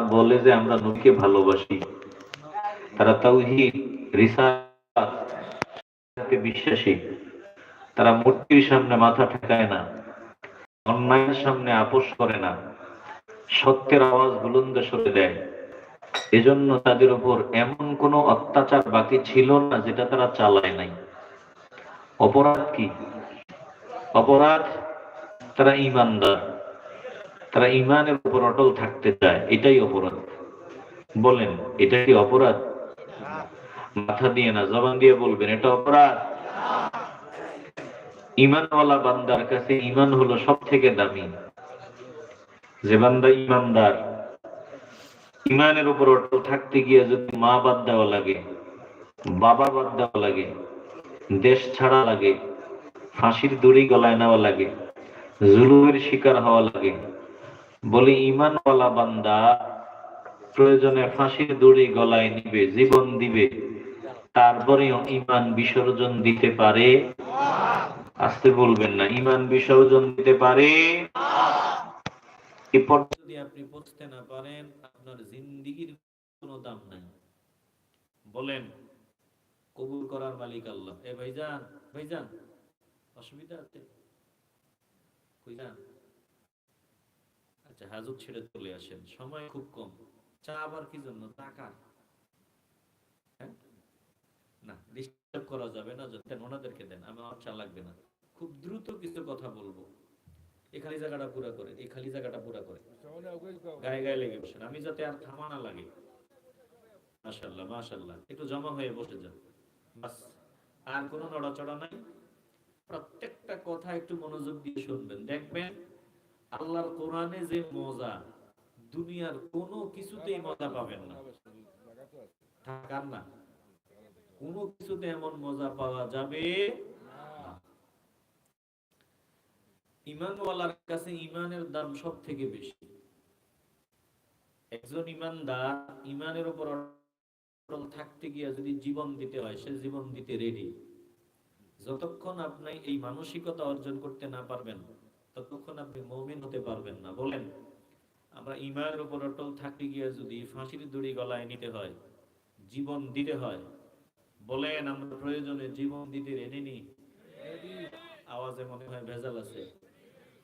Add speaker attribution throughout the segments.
Speaker 1: বলে যে আমরা নবীকে ভালোবাসি। তারা তাওহীদ, রিসালাতে বিশ্বাসী। তারা মূর্তির সামনে মাথা ঠেকায় না, অন্যায়ের সামনে আপোষ করে না, সত্যের আওয়াজ বুলন্দ সরে দেয়। এজন্য তাদের উপর এমন কোনো অত্যাচার বাকি ছিল না যেটা তারা চালায় নাই। অপরাধ কি? অপরাধ তারা ইমানদার। তারা ইমানের উপর অটল থাকতে চায়, এটাই অপরাধ। বলেন, এটা কি অপরাধ? মাথা দিয়ে না, জবান দিয়ে বলবেন, এটা অপরাধ। ইমানওয়ালা বান্দার কাছে ইমান হলো সব থেকে দামি। যে বান্দা ইমানদার ইমানের উপর অটল থাকতে গিয়ে যদি মা বাদ দেওয়া লাগে, বাবা বাদ দেওয়া লাগে, দেশ ছাড়া লাগে, ফাঁসির দড়ি গলায় নেওয়া লাগে, জুলুমের শিকার হওয়া লাগে বলে, ইমানওয়ালা বান্দা, প্রয়োজনে ফাঁসির দড়ি গলায় নিবে, জীবন দিবে। তারপরেও ইমান বিসর্জন দিতে পারে। আসতে বলবেন না, ইমান বিসর্জন দিতে পারে।
Speaker 2: যদি আপনি পৌঁছতে না পারেন, আপনার জিন্দিগির কোনো দাম নাই। বলেন, কবুল করার মালিক আল্লাহ। এ ভাইজান ভাইজান, অসুবিধা আছে? কই যান? আচ্ছা হাজত ছেড়ে চলে আসেন। সময় খুব কম। চা আবার কি জন্য? টাকা হ্যাঁ? না ডিস্টার্ব করা যাবে না ওনাদেরকে দেন আমি আমার চা লাগবে না। খুব দ্রুত কিছু কথা বলব। খালি জায়গাটা পুরা করে খালি জায়গাটা পুরা করে। গায়ে গায়ে লেগে বসেন। আমি যাতে আর থামা না লাগে। মাশাল্লাহ মাশাল্লাহ একটু জমা হয়ে বসে যান। বাস, আর কোনো নড়াচড়া নাই। প্রত্যেকটা কথা একটু মনোযোগ দিয়ে শুনবেন। দেখবেন আল্লাহর কোরআনে যে মজা, দুনিয়ার কোনো কিছুতেই মজা পাবেন না। থাকার না। কোনো কিছুতে এমন মজা পাওয়া যাবে ইমানওয়ালার কাছে ইমানের দাম সব থেকে বেশি। একজন ইমানদার ইমানের উপর অটল থাকতে গিয়ে যদি জীবন দিতে হয়, সে জীবন দিতে রেডি যতক্ষণ আপনি এই মানসিকতা অর্জন করতে না পারবেন ততক্ষণ আপনি মমিন হতে পারবেন না বলেন আমরা ইমানের উপর অটল থাকতে গিয়ে যদি ফাঁসির দড়ি গলায় নিতে হয় জীবন দিতে হয় বলেন আমরা প্রয়োজনে জীবন দিতে রেডি নি আওয়াজে মনে হয় ভেজাল আছে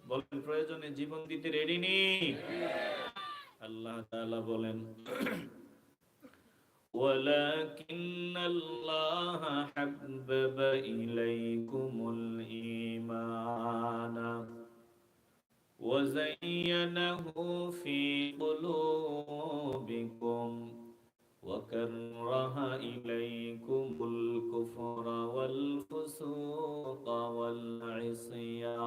Speaker 2: বলেন প্রয়োজনে জীবন দিতে রেডি নি আল্লাহ তাআলা বলেন ولكن الله حبب إليكم الإيمان وزينه في قلوبكم وكره إليكم الكفر والفسوق والعصيان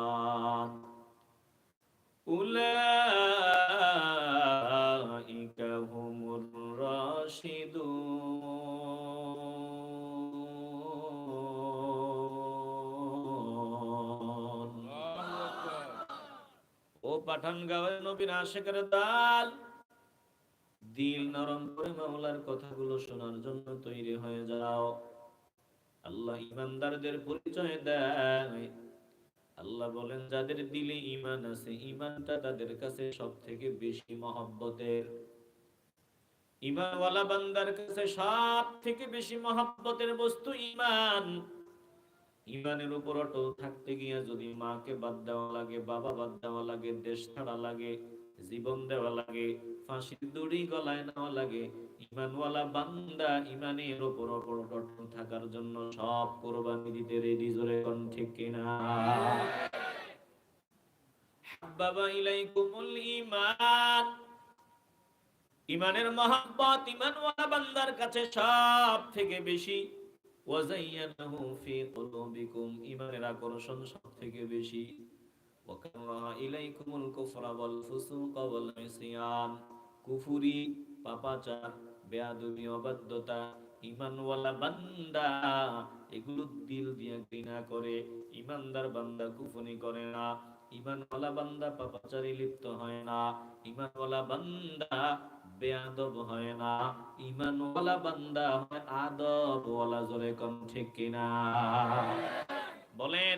Speaker 2: أولئك هم الراشدون পাঠান গাঁয়ের নবীন আশেকের দাল দিল নরম করে মাওলার কথাগুলো শোনার জন্য তৈরি হয়ে যাও। আল্লাহ ইমানদারদের পরিচয় দেয়। আল্লাহ বলেন, যাদের দিলে ইমান আছে, ইমানটা তাদের কাছে সব থেকে বেশি মহব্বতের। ইমানওয়ালা বান্দার কাছে সব থেকে বেশি মহব্বতের বস্তু ইমান। ইমানের উপর অটল থাকতে গিয়ে যদি মাকে বাদ দেওয়া লাগে, বাবা বাদ দেওয়া লাগে, দেশ ছাড়া লাগে, জীবন দেওয়া লাগে, ফাঁসির দড়ি গলায় নেওয়া লাগে, ইমানওয়ালা বান্দা ইমানের উপর অটল অটল থাকার জন্য সব কোরবানি দিতে রেডি জোরে কোন, ঠিক কিনা হাব্বাবা ইলাইকুমুল ঈমান। ইমানের মহব্বত ইমানওয়ালা বান্দার কাছে সব থেকে বেশি। ইমানওয়ালা বান্দা এগুলো দিল দিয়ে ঘৃণা করে। ইমানদার বান্দা কুফনি করে না। ইমানওয়ালা বান্দা পাপাচারে লিপ্ত হয় না। ইমানওয়ালা বান্দা বেয়াদব হয় না। ইমানওয়ালা বান্দা হয় আদব ওয়ালা জোরে কম ঠিক কিনা? বলেন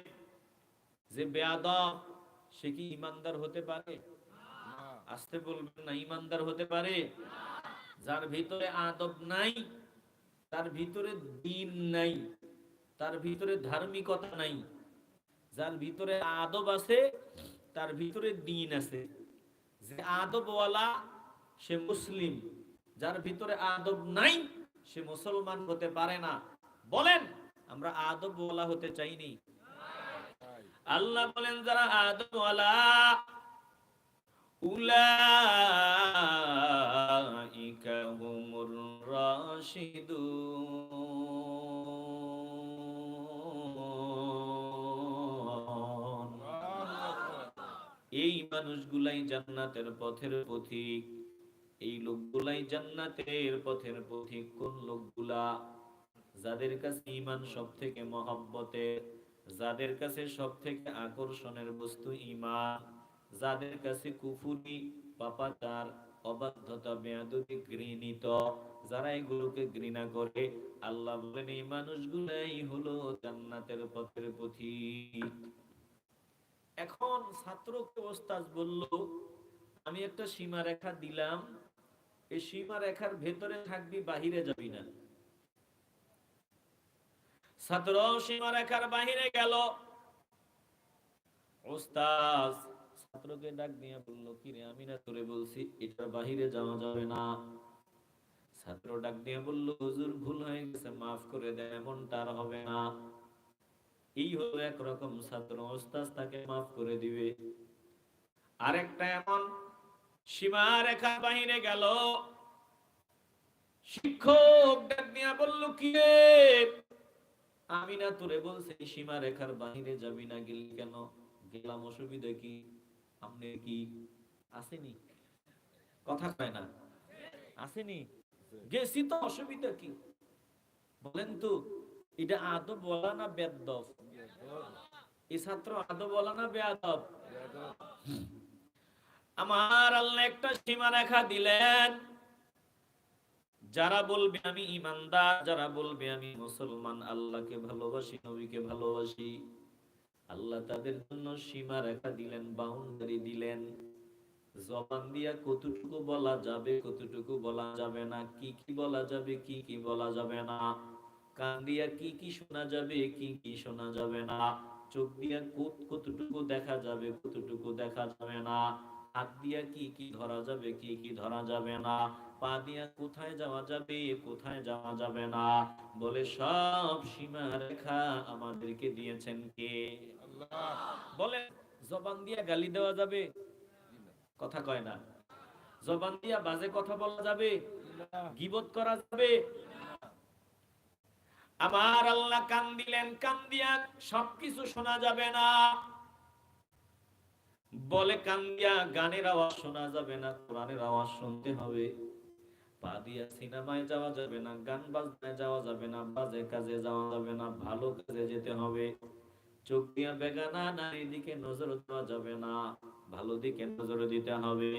Speaker 2: যে বেয়াদব সে কি ইমানদার হতে পারে? আসতে বলবেন না ইমানদার হতে পারে? যার ভিতরে আদব নাই তার ভিতরে দিন নাই তার ভিতরে ধার্মিকতা নাই যার ভিতরে আদব আছে তার ভিতরে দিন আছে। যে আদবওয়ালা সে মুসলিম, যার ভিতরে আদব নাই, সে মুসলমান হতে পারে না। বলেন, আমরা আদবওয়ালা হতে চাইনি। আল্লাহ বলেন, যারা হুমুর রাশিদুন। এই মানুষগুলাই জান্নাতের পথের পথিক। এই লোকগুলাই জান্নাতের পথের পথিক। কোন লোকগুলা? যাদের কাছে ঈমান সব থেকে মহব্বতের যাদের কাছে সব থেকে আকর্ষণের বস্তু ঈমান, যাদের কাছে কুফুরি, পাপাচার, অবাধ্যতা, বেয়াদবি ঘৃণিত, যারা এগুলোকে ঘৃণা করে, আল্লাহ বলেন, এই মানুষগুলাই হলো জান্নাতের পথের পথিক। এখন ছাত্রকে ওস্তাজ বলল, আমি একটা সীমা রেখা দিলাম এই সীমা রেখার ভেতরে থাকবি, বাহিরে যাবি না। ছাত্র সীমা রেখার বাহিরে গেল। ওস্তাজ ছাত্রকে ডাক বলল কি রে আমি না তোরে বলছি এটার বাহিরে যাওয়া যাবে না। ছাত্র ডাক দিয়ে বলল, হুজুর, ভুল হয়ে গেছে, মাফ করে দেন আর হবে না। এই হলো একরকম ছাত্র। ওস্তাজ তাকে মাফ করে দিবে। আরেকটা এমন সীমা রেখা বাহিরে গেল। শিক্ষক বলল, কি আমি না তোরে বলছি, সীমা রেখার বাহিরে যাবি না, গেলি কেন? গেলাম অসুবিধা কি? আপনি কি আসেনি? কথা কয় না। আসেনি? গেছি তো, অসুবিধা কি? বলেন তো, এটা আদব বলা না বেদব? এই ছাত্র আদব বলা না বেয়াদব আমার আল্লাহ একটা সীমা রেখা দিলেন। যারা বলবে আমি ইমানদার, যারা বলবে আমি মুসলমান, আল্লাহকে ভালোবাসি, নবীকে ভালোবাসি, আল্লাহ তাদের জন্য সীমা রেখা দিলেন বাউন্ডারি দিলেন। জবান দিয়া কতটুকু বলা যাবে, কতটুকু বলা যাবে না, কি কি বলা যাবে, কি কি বলা যাবে না, কান দিয়া কি কি শোনা যাবে, কি কি শোনা যাবে না, চোখ দিয়া কত- কতটুকু দেখা যাবে, কতটুকু দেখা যাবে না। হাত দিয়া কি কি ধরা যাবে, কি কি ধরা যাবে না? পা দিয়া কোথায় যাওয়া যাবে, কোথায় যাওয়া যাবে না? বলে সব সীমা রেখা আমাদেরকে দিয়েছেন কে? বলে, জবান দিয়া গালি দেওয়া যাবে? কথা কয় না। জবান দিয়া বাজে কথা বলা যাবে? গিবত করা যাবে? আমার আল্লাহ কান দিলেন, কান দিয়া সবকিছু শোনা যাবে না। বলে কান গানের আওয়াজ শোনা যাবে না, কোরআনের আওয়াজ শুনতে হবে। পা দিয়া সিনেমায় যাওয়া যাবে না, গান বাজনায় যাওয়া যাবে না, বাজে কাজে যাওয়া যাবে না, ভালো কাজে যেতে হবে। চোখ দিয়া বেগানা দিকে নজর দেওয়া যাবে না, ভালো দিকে নজর দিতে হবে।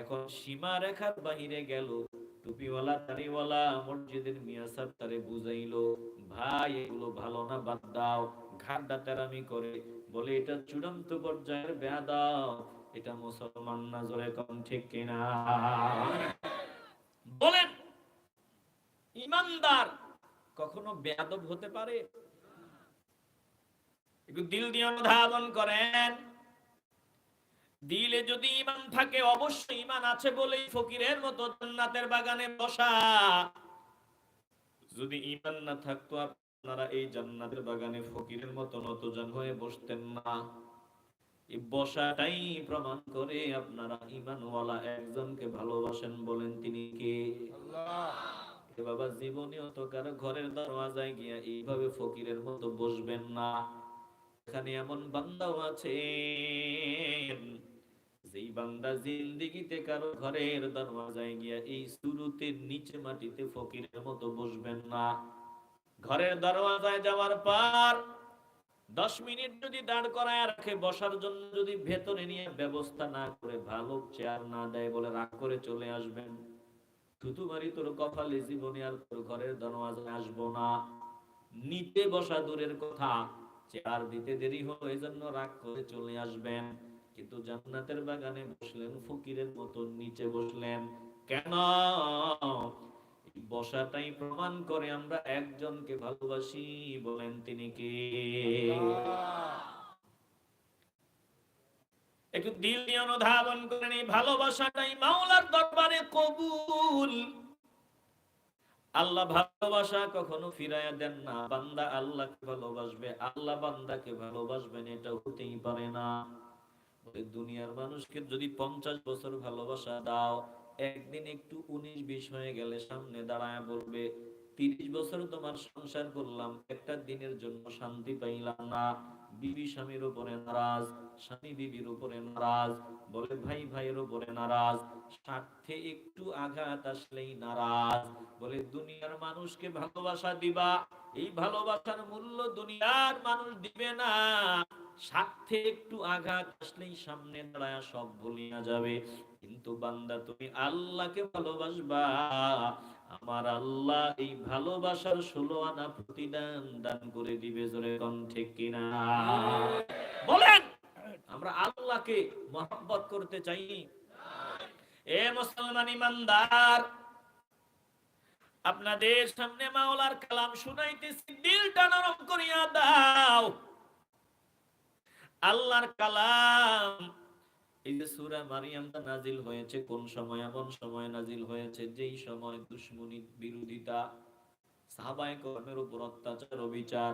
Speaker 2: এখন সীমা রেখার বাহিরে গেল, টুপিওয়ালা দাড়িওয়ালা মসজিদের মিয়া সাহেব তারে বুঝাইলো, ভাই, এগুলো ভালো না, বাদ দাও। তেরামি করে বলে, এটা চূড়ান্ত পর্যায়ের এটা মুসলমান কম ঠিক কিনা? বলেন, ইমানদার কখনো বেয়াদব হতে পারে? একটু দিল দিয়ে অনুধাবন করেন। দিলে যদি ইমান থাকে, অবশ্যই ইমান আছে বলেই ফকিরের মতো জান্নাতের বাগানে বসা। যদি ইমান না থাকতো আপনারা এই জান্নাতের বাগানে ফকিরের মতো নতজান হয়ে বসতেন না। বসাটাই প্রমাণ করে আপনারা ইমানওয়ালা একজনকে ভালোবাসেন বলেন তিনি কে? বাবা ঘরের দরওয়াজায় গিয়া এইভাবে ফকিরের মতো বসবেন না। এখানে এমন বান্দাও আছে যেই বান্দা জিন্দিগিতে কারও ঘরের দরওয়াজায় গিয়া এই শুরুতে নিচে মাটিতে ফকিরের মতো বসবেন না। ঘরের দরওয়াজায় যাওয়ার পর দশ মিনিট যদি দাঁড় করায় রাখে, বসার জন্য যদি ভেতরে নিয়ে ব্যবস্থা না করে ভালো চেয়ার না দেয় বলে রাগ করে চলে আসবেন। আর তোর ঘরের দরওয়াজায় আসব না। নিতে বসা দূরের কথা, চেয়ার দিতে দেরি হলো এই জন্য রাগ করে চলে আসবেন। কিন্তু জান্নাতের বাগানে বসলেন, ফকিরের মতন নিচে বসলেন। কেন? বসাটাই প্রমাণ করে আমরা একজনকে ভালোবাসি বলেন তিনি কে? একটু দিল দিয়ে অনুধাবন করেন এই ভালোবাসাটাই মাওলার দরবারে কবুল। আল্লাহ ভালোবাসা কখনো ফিরাইয়া দেন না, বান্দা আল্লাহকে ভালোবাসবে, আল্লাহ বান্দাকে ভালোবাসবেন, এটা হতেই পারে না। দুনিয়ার মানুষকে যদি পঞ্চাশ বছর ভালোবাসা দাও একদিন একটু উনিশ বিশ হয়ে গেলে সামনে দাঁড়ায় বলবে, তিরিশ বছর তোমার সংসার করলাম, একটা দিনের জন্য শান্তি পাইলাম না। বিবি স্বামীর উপরে নারাজ, স্বামী বিবির উপরে নারাজ, বলে ভাই ভাইয়ের উপরে নারাজ, স্বার্থে একটু আঘাত আসলেই নারাজ, বলে দুনিয়ার মানুষকে ভালোবাসা দিবা, এই ভালোবাসার মূল্য দুনিয়ার মানুষ দিবে না, স্বার্থে একটু আঘাত আসলেই সামনে দাঁড়ায় সব ভুলিয়া যাবে, কিন্তু বান্দা তুমি আল্লাহকে ভালোবাসবা আমার আল্লাহ এই ভালোবাসার ষোলো আনা প্রতিদান দান করে দিবে জোরে কন, ঠিক কিনা? বলেন, আমরা আল্লাহকে মহব্বত করতে চাই। এ মুসলমান ইমানদার, আপনাদের সামনে মাওলার কালাম শুনাইতেছি, দিলটা নরম করিয়া দাও। আল্লাহর কালাম এই যে সূরা মারিয়ামটা নাজিল হয়েছে, কোন সময় এমন সময় নাজিল হয়েছে, যেই সময় দুশ্মনী বিরোধিতা সাহাবায়ে করমের উপর অত্যাচার, অবিচার,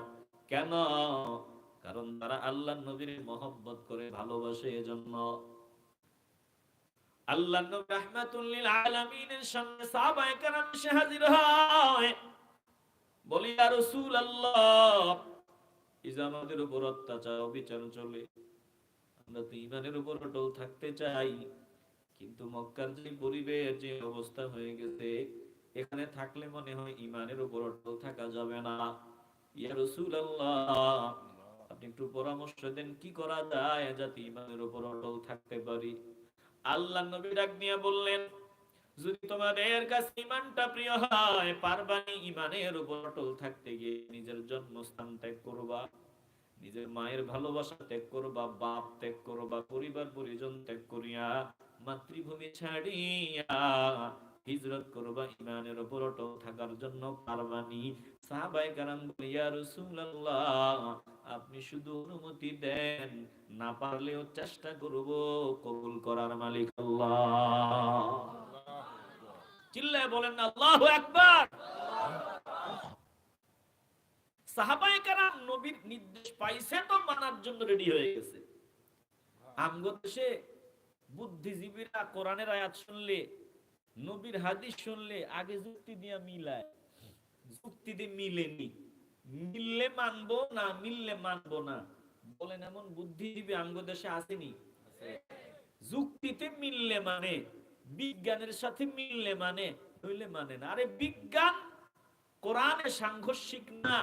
Speaker 2: কেন? কারণ তারা আল্লাহ নবীর মহব্বত করে ভালোবাসে এজন্য। আল্লাহ নবী রাহমাতুল লিল আলামিনের সামনে সাহাবায়ে কেরাম এসে হাজির হয়। বলি রাসূলুল্লাহ, এই যে আমাদের উপর অত্যাচার, অবিচার চলে। আমরা তো ইমানের উপর অটল থাকতে চাই, কিন্তু মক্কার যে পরিবেশ, যে অবস্থা হয়ে গেছে, এখানে থাকলে মনে হয় ইমানের উপর অটল থাকা যাবে না। ইয়া রাসূলুল্লাহ, আপনি একটু পরামর্শ দেন, কি করা যায় যাতে ইমানের উপর অটল থাকতে পারি? আল্লাহ নবী ডাক নিয়ে বললেন, যদি তোমাদের কাছে ইমানটা প্রিয় হয়, পারবানি ইমানের উপর অটল থাকতে গিয়ে নিজের জন্মস্থান ত্যাগ করবা। নিজের মায়ের ভালোবাসা ত্যাগ করবা বাপ ত্যাগ করবা পরিবার পরিজন ত্যাগ করিয়া মাতৃভূমি ছাড়িয়া হিজরত করবা ইমানের উপর অটল থাকার জন্য পারবানি। সাহাবায়ে কারাম বলে ইয়া রাসূলুল্লাহ আপনি শুধু অনুমতি দেন না পারলেও চেষ্টা করব কবুল করার মালিক আল্লাহ। চিল্লায় বলেন না আল্লাহু আকবার! সাহাবায়ে নবীর নির্দেশ পাইছে তো মানার জন্য রেডি হয়ে গেছে। বুদ্ধিজীবীরা কোরআনের আয়াত শুনলে, নবীর হাদিস শুনলে আগে যুক্তি দিয়া মিলায়। যুক্তি দিয়ে মিলেনি। মিললে মানবো না, মিললে মানবো না। বলেন এমন বুদ্ধিজীবী আমগো দেশে আসেনি। যুক্তিতে মিললে মানে বিজ্ঞানের সাথে মিললে মানে নইলে মানে না। আরে বিজ্ঞান কোরআনে সাংঘর্ষিক না।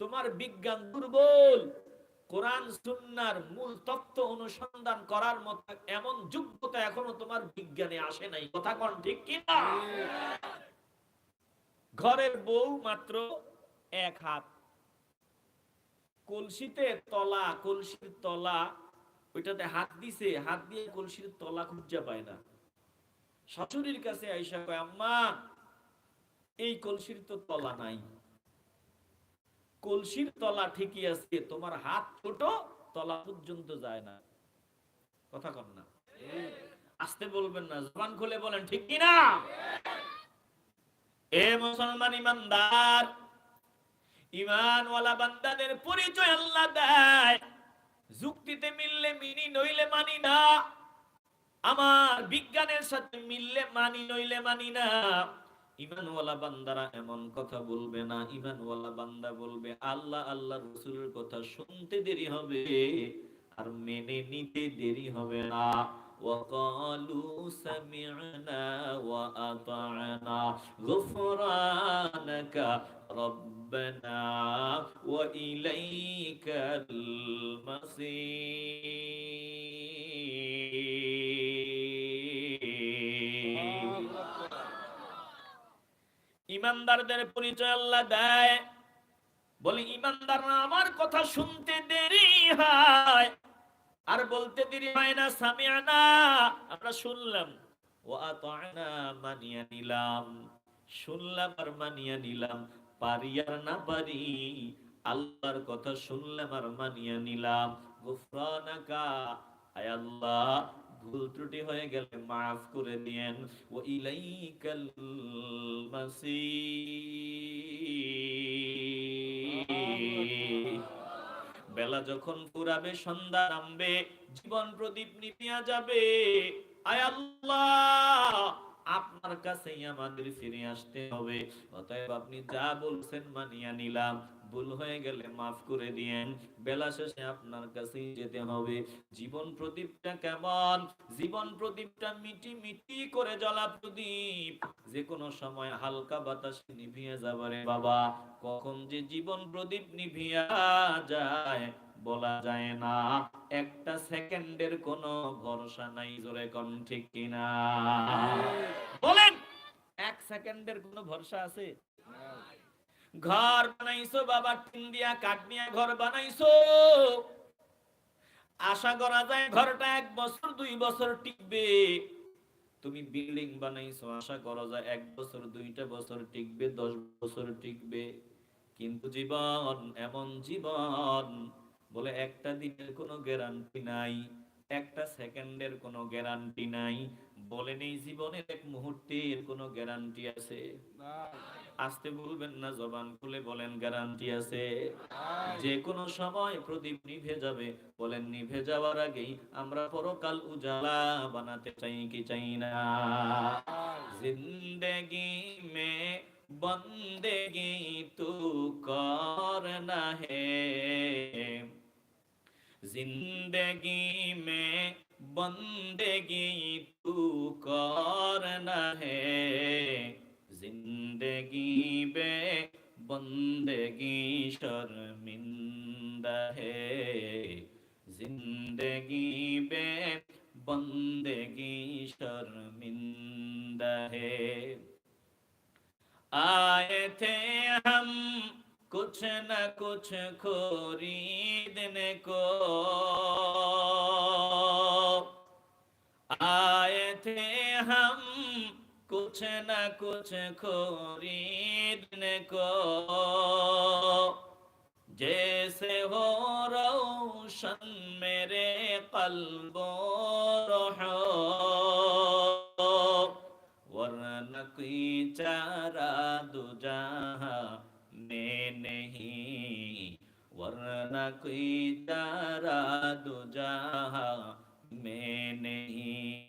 Speaker 2: তোমার বিজ্ঞান দুর্বল। কোরআন, সুন্নার মূল তত্ত্ব অনুসন্ধান করার মতো এমন যোগ্যতা এখনও তোমার বিজ্ঞানে আসে নাই। কথা কোন ঠিক কি না? ঘরের বউ মাত্র এক হাত। কলসিতে তলা, কলসির তলা, ওইটাতে হাত দিছে, হাত দিয়ে কলসির তলা খুঁজা পায় না। শাশুড়ির কাছে আইসা কয়, আম্মা, এই কলসির তো তলা নাই। কলসির তলা ঠিকই আছে, তোমার হাত ছোট, তলা পর্যন্ত যায় না। কথা কন না। আসতে বলবেন না, জবান খুলে বলেন, ঠিক কি না এ মুসলমান ইমানদার, ইমানওয়ালা বান্দাদের পরিচয় আল্লাহ দেয়। যুক্তিতে মিললে মিনি, নইলে মানি না। আমার বিজ্ঞানের সাথে মিললে মানি, নইলে মানি না। ইমানওয়ালা বান্দারা এমন কথা বলবে না ইমানওয়ালা বান্দা বলবে আল্লাহ আল্লাহ রসুলের কথা শুনতে দেরি হবে আর মেনে নিতে দেরি হবে না وقالوا سمعنا وأطعنا غفرانك ربنا وإليك المصير ইমানদারদের পরিচয় আল্লাহ দেয়। বলে ইমানদাররা আমার কথা শুনতে দেরি হয়। আর বলতে দেরি হয় না সামিয়ানা আমরা শুনলাম ও আতানা মানিয়া নিলাম। শুনলাম আর মানিয়া নিলাম, পারি আর না পারি। আল্লাহর কথা শুনলাম আর মানিয়া নিলাম। গুফরানাকা, আয় আল্লাহ। ভুল ত্রুটি হয়ে গেলে মাফ করে দিয়েন ও ইলাইকাল মাসির বেলা যখন ফুরাবে, সন্ধ্যা নামবে, জীবন প্রদীপ নিভিয়া যাবে। আয় আল্লাহ, আপনার কাছেই আমাদের ফিরে আসতে হবে। অতএব আপনি যা বলছেন মানিয়া নিলাম। ভুল হয়ে গেলে মাফ করে দিয়েন। বেলা শেষে আপনার কাছেই যেতে হবে। জীবন প্রদীপটা কেমন? জীবন প্রদীপটা মিটি মিটি করে জ্বলা প্রদীপ। যে কোনো সময় হালকা বাতাসে নিভিয়ে যাবারে বাবা। কখন যে জীবন প্রদীপ নিভিয়া যায় বলা যায় না। একটা সেকেন্ডের কোনো ভরসা নাই জোরে কম ঠিক কিনা। বলেন, এক সেকেন্ডের কোনো ভরসা আছে? ঘর বানাইছো, বাবা টিন দিয়া কাঠ দিয়া ঘর বানাইছো। আশা করা যায় ঘরটা এক বছর, দুই বছর টিকবে। তুমি বিল্ডিং বানাইছো, আশা করা যায় এক বছর, দুইটা বছর টিকবে, দশ বছর টিকবে। কিন্তু জীবন, এমন জীবন, বলে একটা দিনের কোনো গ্যারান্টি নাই, একটা সেকেন্ডের কোনো গ্যারান্টি নাই। বলেন এই জীবনের এক মুহূর্তের কোনো গ্যারান্টি আছে। আসতে বলবেন না, জবান খুলে বলেন, গ্যারান্টি আছে। যে কোনো সময় প্রদীপ নিভে যাবে। বলেন, নিভে যাওয়ার আগেই আমরা পরকাল উজালা বানাতে চাই কি চাই না। জিন্দেগি মে বন্দেগি তু কর না হে জিন্দেগি মে বন্দেগি তু কর না হে जिंदगी में बंदगी शर्मिंदा है जिंदगी में बंदगी शर्मिंदा है आए थे हम कुछ न कुछ खरीदने को आए थे हम कुछ न कुछ खरीदने को जैसे हो रोशन मेरे कल्बो रहो वरन कोई चारा दूजा में नहीं वरना कोई चारा दूजा में नहीं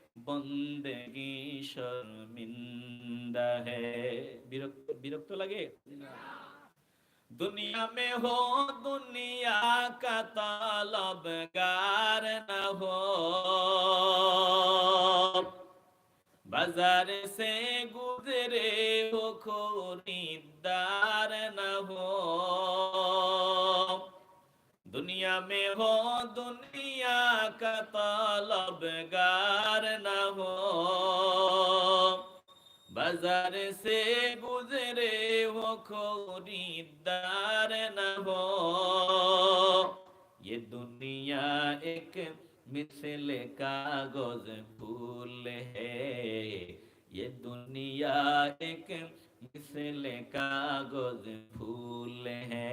Speaker 2: বন্দেগি শর্মিন্দা হে বিরক্ত বিরক্ত লাগে? দুনিয়া মে হো, দুনিয়া কা তলবগার না হো। বাজার সে গুজরে হো, খরিদ্দার না হো। दुनिया में हो दुनिया का तलबगार न हो बाजार से गुजरे हो खरीदार न हो ये दुनिया एक मिसल कागज फूल है ये दुनिया एक मिसल कागज फूल है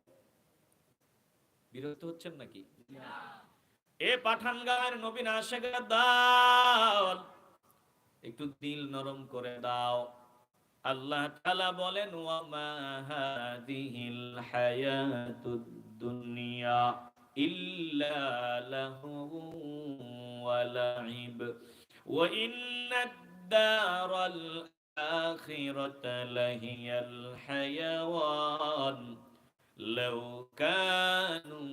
Speaker 2: বিরক্ত হচ্ছেন নাকি? এ পাঠান গাঁয়ের নবীন দল একটু দিল নরম করে দাও। আল্লাহ তাআলা বলেন হাদিহিল হায়াতুদ দুনিয়া ইল্লা লাহু ওয়া লাইব ওয়া ইন্নাদ দারাল আখিরাতা লাহিয়াল হায়াওয়ান। لو كانوا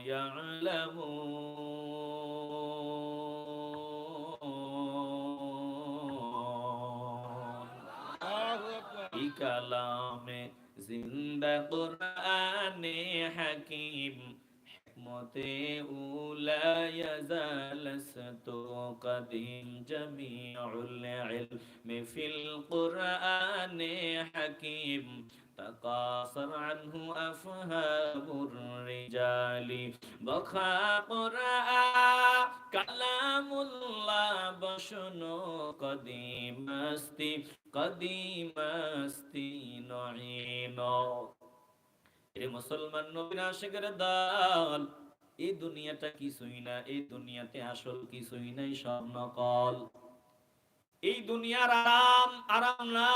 Speaker 2: يعلمون. بكلام زند قرآن حكيم حكمتي لا يزال لست قديم جميع العلم. في القرآن حكيم تقاصر عنه أفهام الرجال بخا قرآن كلام الله بشنو قديم استي قديم استي نعين এ মুসলমান নবীর আশেকের দল এই দুনিয়াটা কিছুই না এই দুনিয়াতে আসল কিছুই নাই সব নকল এই দুনিয়ার আরাম আরাম না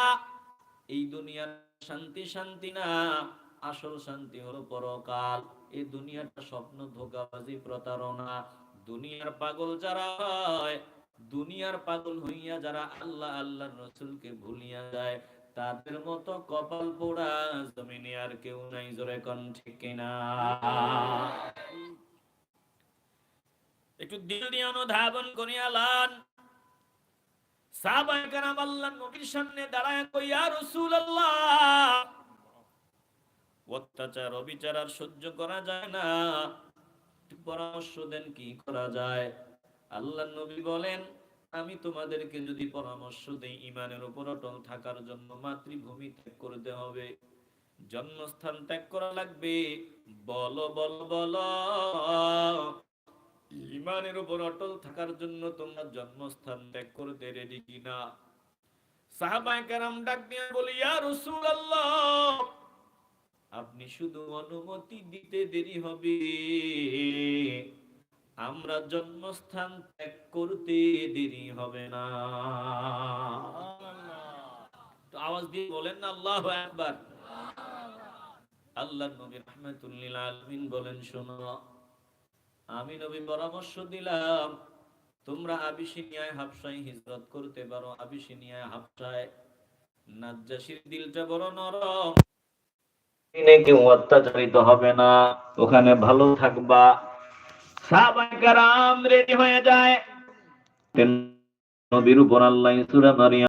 Speaker 2: এই দুনিয়ার শান্তি শান্তি না, আসল শান্তি হলো পরকাল। এই দুনিয়াটা স্বপ্ন ধোকাবাজি, প্রতারণা। দুনিয়ার পাগল যারা হয়, দুনিয়ার পাগল হইয়া যারা আল্লাহ আল্লাহর রসুলকে ভুলিয়া যায়, তাদের মতো কপাল পোড়া জমিনে আর কেউ নাই জোরে কোন, ঠিক কিনা একটু দিল দিয়ে অনুধাবন করিয়া লান। অত্যাচার, অবিচার আর সহ্য করা যায় না। পরামর্শ দেন, কি করা যায়? আল্লাহ নবী বলেন, আমি তোমাদেরকে যদি পরামর্শ দেই ইমানের উপর অটল থাকার জন্য মাতৃভূমি ত্যাগ করতে হবে। জন্মস্থান ত্যাগ করা লাগবে। বল বল বল। ইমানের উপর অটল থাকার জন্য তোমরা জন্মস্থান ত্যাগ করতে রেডি কিনা? ডাক বলি আপনি শুধু অনুমতি দিতে দেরি হবে। আমরা জন্মস্থান ত্যাগ করতে দেরি হবে না। তো আওয়াজ দিয়ে বলেন না, আল্লাহু আকবার। আল্লাহ নবী রাহমাতুল্লিল আলামিন বলেন, শোনো আমি নবী পরামর্শ দিলাম, তোমরা আবিসিনিয়ায় হাবশায় হিজরত করতে পারো। আবিসিনিয়ায় হাবশায় নাজ্জাশির দিলটা বড় নরম।
Speaker 1: দিনে কেউ অত্যাচারিত হবে না, ওখানে ভালো থাকবা। সাহাবায়ে রেডি হয়ে যায়। নবীর উপর আল্লাহ সূরা মারিয়াম